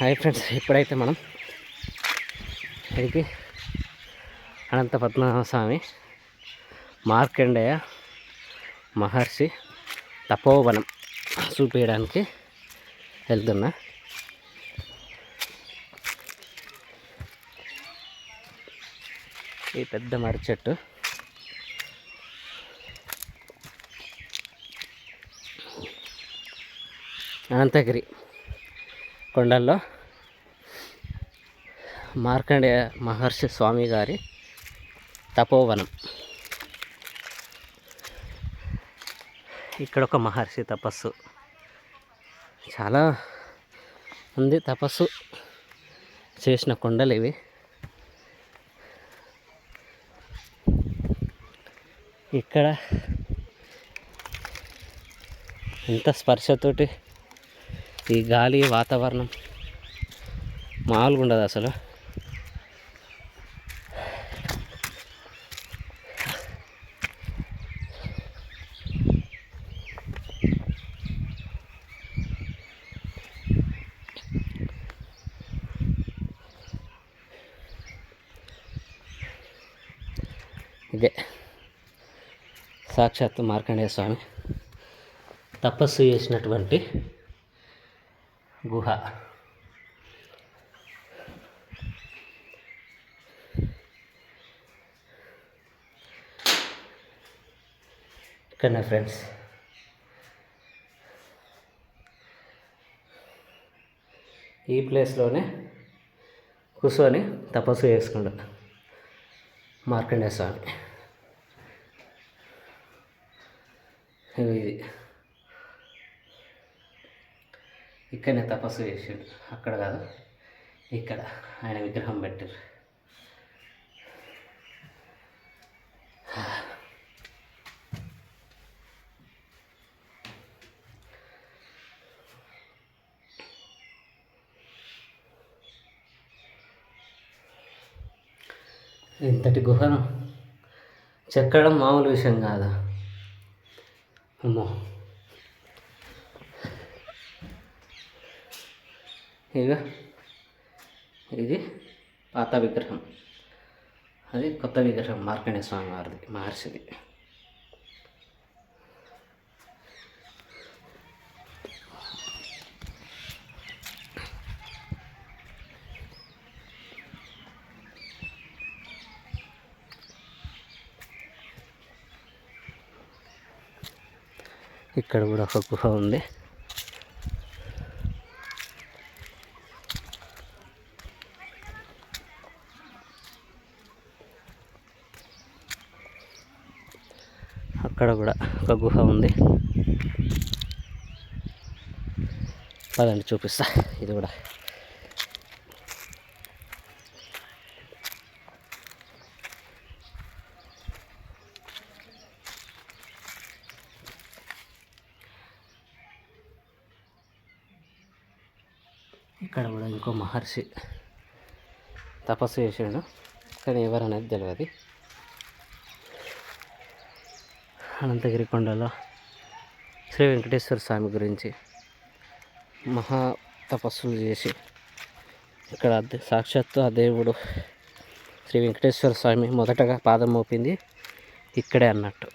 Hi friends ఇప్పుడైతే మనం ఇక్కడికి అనంత పద్మనాభ స్వామి మార్కండేయ మహర్షి తపోవనం చూపించడానికి వెళ్తున్నా. ఈ పెద్ద మర్రి చెట్టు. అనంతగిరి. కొండల్లో మార్కండేయ మహర్షి స్వామి గారి తపోవనం. ఇక్కడ ఒక మహర్షి తపస్సు. చాలా ఉంది తపస్సు చేసిన కొండలు ఇవి. ఇక్కడ ఎంత స్పర్శతోటి ఈ గాలి వాతావరణం మామూలుగా ఉండదు అసలు. ఇదే సాక్షాత్తు మార్కండేయ స్వామి. తపస్సు చేసినటువంటి గుహ. ఇక్కడ ఫ్రెండ్స్. ఈ ప్లేస్లోనే కూర్చొని తపస్సు చేసుకుంటా. మార్కండేయ స్వామి. ఇది. ఇక్కడనే తపస్సు చేసిండు. అక్కడ కాదు ఇక్కడ ఆయన విగ్రహం పెట్టారు ఇంతటి గుహను చెక్కడం మామూలు విషయం కాదా? అమ్మో. ఇక ఇది పాత విగ్రహం. అది కొత్త విగ్రహం మార్కండే స్వామి వారిది మహర్షిది. ఇక్కడ కూడా ఒక గుహ ఉంది. అక్కడ కూడా ఒక గుహ ఉంది. పదండి చూపిస్తా. ఇది కూడా. ఇక్కడ కూడా ఇంకో మహర్షి తపస్సు చేసాడు కానీ ఎవరనేది తెలియదు అనంతగిరి కొండలో శ్రీ వెంకటేశ్వర స్వామి గురించి మహా తపస్సులు చేసి ఇక్కడ సాక్షాత్తు ఆ దేవుడు శ్రీ వెంకటేశ్వర స్వామి మొదటగా పాదం మోపింది ఇక్కడే అన్నట్టు.